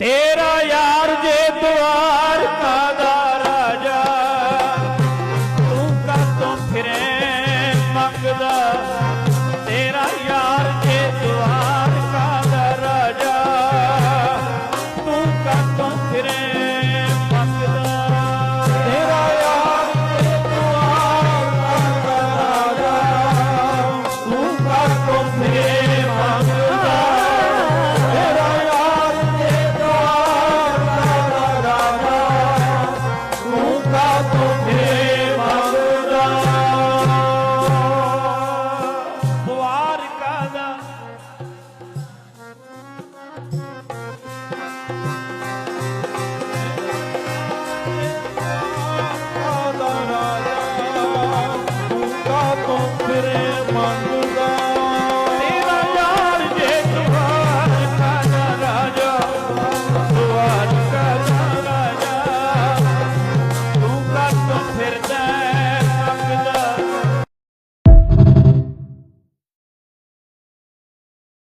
ਤੇਰਾ ਯਾਰ ਜੇ ਦੁਆਰ ਕਾ ਦਾ ਰਾਜਾ ਤੂੰ ਕਾ ਤੋਂ ਫਿਰੇ ਮੰਗਦਾ?